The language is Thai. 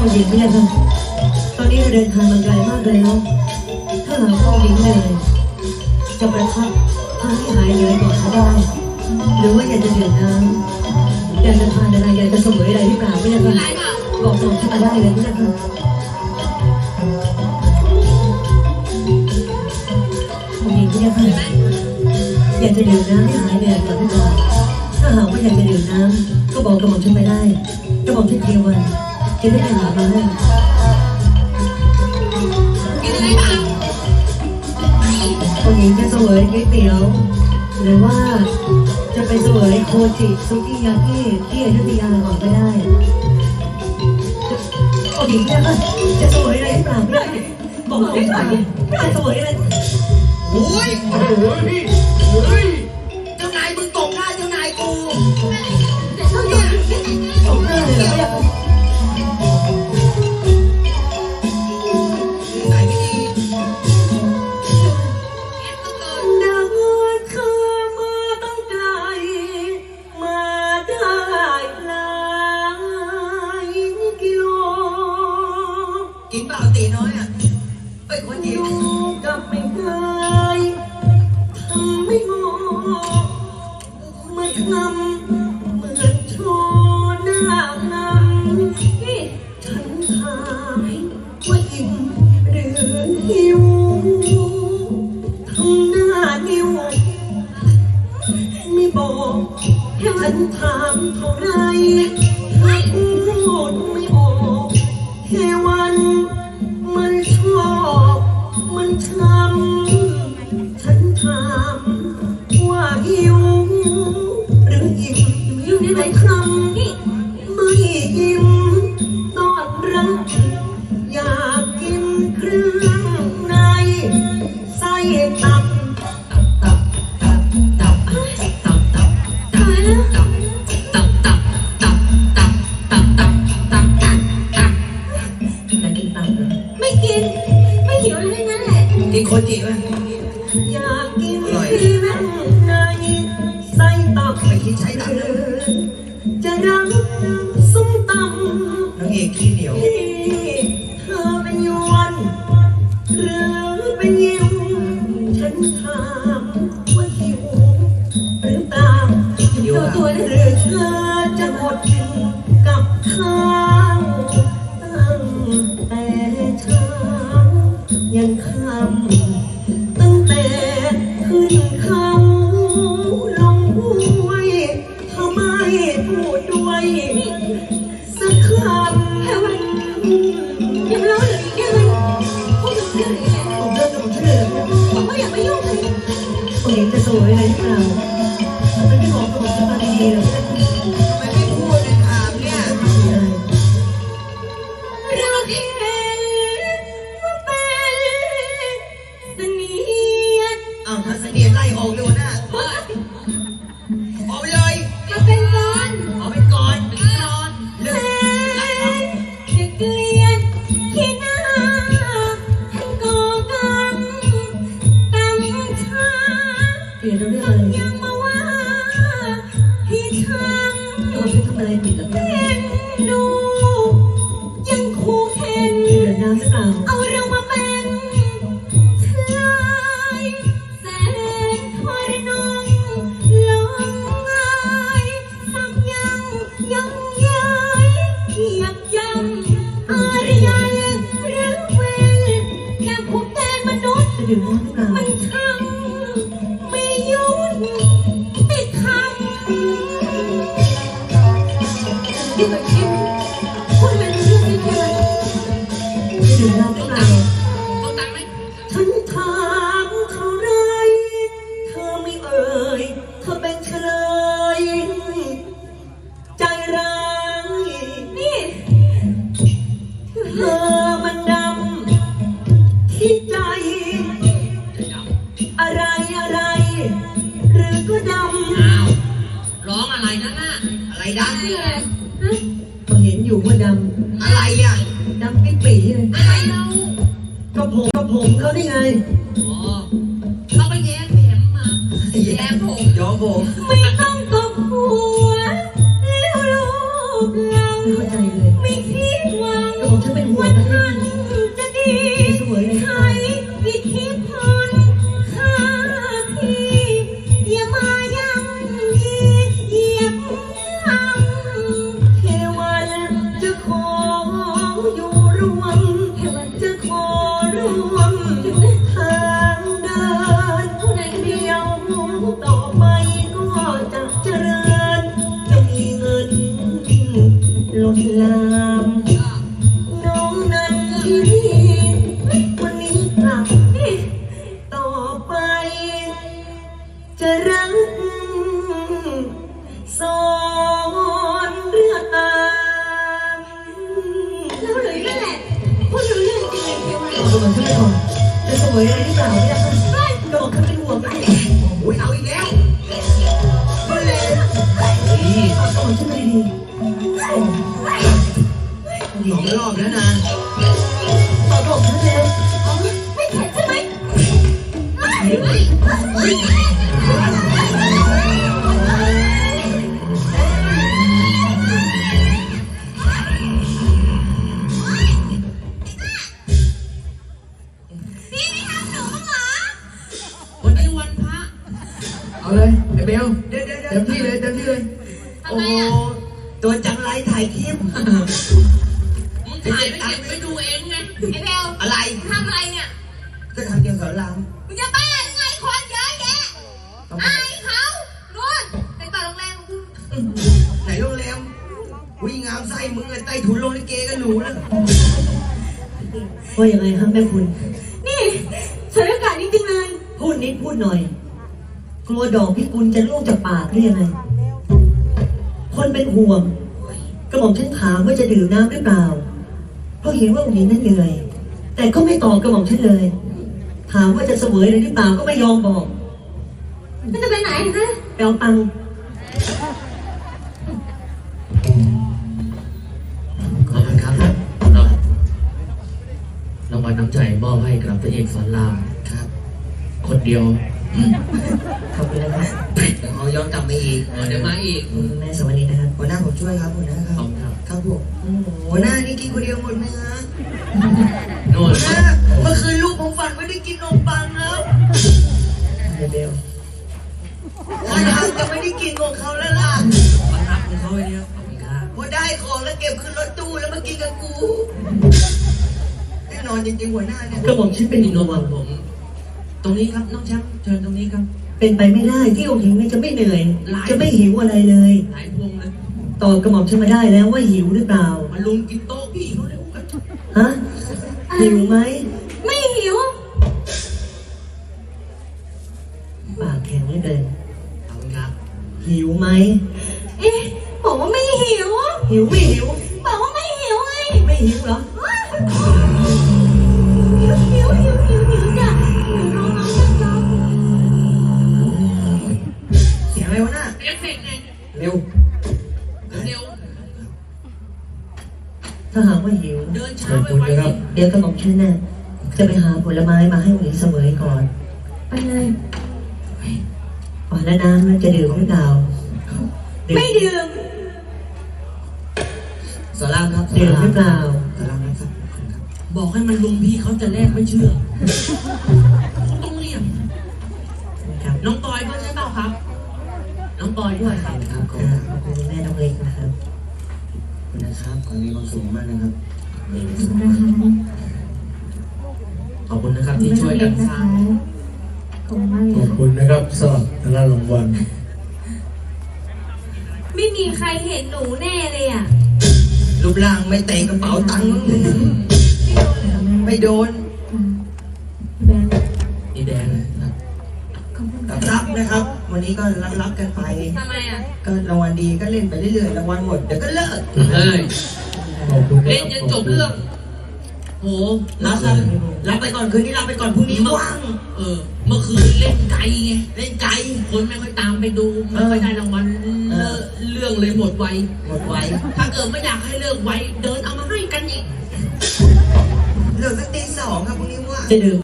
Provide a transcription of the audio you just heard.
ผู้หญิงเนี่ยค่ะตอนนี้เราเดินทางมาไกลมากเลยแล้วถ้าหากผู้หญิงเหนื่อยจะประทับพาให้หายเหนื่อยก่อนก็ได้ หรือว่าอยากจะดื่มน้ำอยากจะทานอะไรอยากจะเสวยอะไรหรือเปล่าไม่ได้ค่ะบอกผมขึ้นมาได้เลยไม่ได้ค่ะผู้หญิงเนี่ยค่ะอยากจะดื่มน้ำให้หายเหนื่อยก่อนก็ได้ถ้าหากว่าอยากจะดื่มน้ำก็บอกกระหม่อมฉันไปได้กระหม่อมฉันเทวัน จะได้ไปหมาให้กินอะไรบ้างผู้หญิงจะเสวยก๋วยเตี๋ยว หรือว่าจะไปเสวยโคจิซุกิยากิที่อยุธยาก่อนก็ได้ผู้หญิงนะจะเสวยอะไรหรือเปล่าไม่ได้บอกผมหน่อยจะเสวยอะไรโอ้ยโอ้โหพี่เฮ้ย ถามเท่าไร ส้มตำนางเอกขี้เหนียวที่เธอเป็นยวนหรือเป็นยิวฉันถามว่าหิวหรือเปล่าหิวเธออะตัวหรือเธอจะอดกับข้าวตั้งแต่เช้ายันค่ำ ของฉัเลยก็อาไปยนจะสวยอะไรหรือเปล่ามันเป็นของของสมาดีเลย อะไรผิดหรอเป็นดูยังคู่เข็นเดือดร้อนหรือเปล่าเอาเรามาเป็นชายแสนทรนองลงงายสักยังยังย้ายยับยั้งอารยันหรือเวรแค่พวกแกมนุษย์จะดื่มน้ อะไรอะไร หรือก็ดำอ้าวร้องอะไรนั่นน่ะอะไรดังนี่แหละฮะก็เห็นอยู่ว่าดอะไรอะำดำปิ๊ปีเลย อะไรเรา ก็ผมก็ผมเขาได้ไง วันนี้กลับต่อไป จะรักสอนเรื่องตามแล้วหรือนั่นแหละพูดรู้เรื่องจริงเลยเทวันเอาตัวฉันไปก่อนจะสวยอะไรหรือเปล่าเนี่ยครับดอกเขาเป็นห่วงไหมโอ้ยเอาอีกแล้วนี่เอาตัวฉันไปดีส องรอบแล้วนะเอาดอกฉันเลยไม่เข็ดใช่ไหมวันนี้วันพระ เอาเลยไอ้เบลเดี๋ยวเดี๋ยวเดี๋ยวเต็มที่เลยเต็มที่เลย โอ้โห ตัวจังไรถ่ายคลิปมึง ถ่ายไม่เก็บไปดูเองไงไอ้เบลอะไรทำอะไรเนี่ยก็ทำเกี่ยวกับรามมึงจะบ้าหรือไงคนเยอะแยะอายเขานู่นไปต่อโรงแรมกูไหนโรงแรมวิ่งงามไส้มึงอะใต้ถุนโรงลิเกก็รู้แล้วว่ายังไงครับแม่คุณ นี่สวยอากาศจริงๆเลยพูดนิดพูดหน่อย กลัวดอกพิกุลจะล่วงจากปากหรือยังไงคนเป็นห่วง กระหม่อมฉันถามว่าจะดื่มน้ำหรือเปล่า เพราะเห็นว่าองค์หญิงนั้นเหนื่อย แต่ก็ไม่ตอบกระหม่อมฉันเลย ถามว่าจะเสวยอะไรหรือเปล่าก็ไม่ยอมบอกมันจะไปไหนฮะไปเอาตังค์ขอบคุณครับเรารางวัลน้ำใจมอบให้กับพระเอกสอนรามครับ คนเดียวขอบคุณนะครับเอาย้อนกลับมาอีกเออเดี๋ยวมาอีกขอบคุณแม่สวัสดีนะครับหัวหน้าผมช่วยครับหัวหน้าคขรัอบบ คุณครับครับผมหัวหน้านี่กินคนเดียวหมดไหมฮะโน่นหัวหน้าเมื่อคืนลูกผมฝันว่าได้กินนมปังครับเดี๋ยวเดี๋ยวท่าทางจะไม่ได้กินของเขาแล้วล่ะมารับของเขาไว้เนี่ยขอบคุณครับพอได้ของแล้วเก็บขึ้นรถตู้แล้วมากินกับกูแน่นอนจริงๆหัวหน้าเนี่ยกระหม่อมฉันเป็นนี่นห่มวขงองผม ตรงนี้ครับน้องแชมป์เชิญตรงนี้ครับ เป็นไปไม่ได้ที่องค์หญิงเนี่ยจะไม่เหนื่อย จะไม่หิวอะไรเลย หลายพวงเลย ตอบกระหม่อมฉันมาได้แล้วว่าหิวหรือเปล่า มาลุมกินโต๊ะพี่เขาเร็วกันฮะ หิวไหม ไม่หิว ปากแข็งเหลือเกินขอบคุณครับหิวไหม เอ๊ะบอกว่าไม่หิว หิวไม่หิว บอกว่าไม่หิวไง ไม่หิวเหรอ ถ้าหากว่าหิวๆเดินขช้าอบไวคุณไวนะครับเดี๋ยวกระหม่อมฉันน่ะจะไปหาผลไม้มาให้องค์หญิงเสมอก่อนไปเลยก่อนแล้วน้ำมันจะดื่มหรือเปล่าดื่ไม่ดื่มสอนรามครับดื่มหรือเปล่าสอนรามครับขอบคุณครับ บอกให้มันลุมพี่เขาจะแลกไม่เชื่อต้องเรียกครับน้องปอยด้วยใช่เปล่าครับ น้องปอยด้วยครับครับขอบอ่าคุณครับขอบคุณแม่น้องเล็กนะครับขอบคุณ นะครับ ขอให้มีความสุขมากนะครับขอบคุณนะครับที่ช่วยกันสร้างขอบคุณมากเลขอยบคุณนะครับสำหรับทางด้านรางวัลไม่มีใครเห็นหนูแน่เลยอะรูปร่างไม่เตะกระเป๋าตังค์ไม่โดนนี่แดงนะครับ รับรับ นะครับวันนี้ก็รับรับกันไป ทำไมอะ ก็รางวัลดีก็เล่นไปเรื่อยๆรางวัลหมดเดี๋ยวก็เลิกเฮ้ยขอบคุณครัเล่นจนจบเรื่อง โหรับครับรับไปก่อนคืนนี้รับไปก่อนพรุ่งนี้ว่าง เออ เมื่อคืนเล่นไกลไง เล่นไกล คนไม่ค่อยตามไปดูไม่ค่อยได้รางวัลเลิกเรื่องเลยหมดไว หมดไวถ้าเกิดไม่อยากให้เลิกไว เดินเอามาให้กันอีก เลิกสักตีสองครับพรุ่งนี้ว่าง จะดื่ม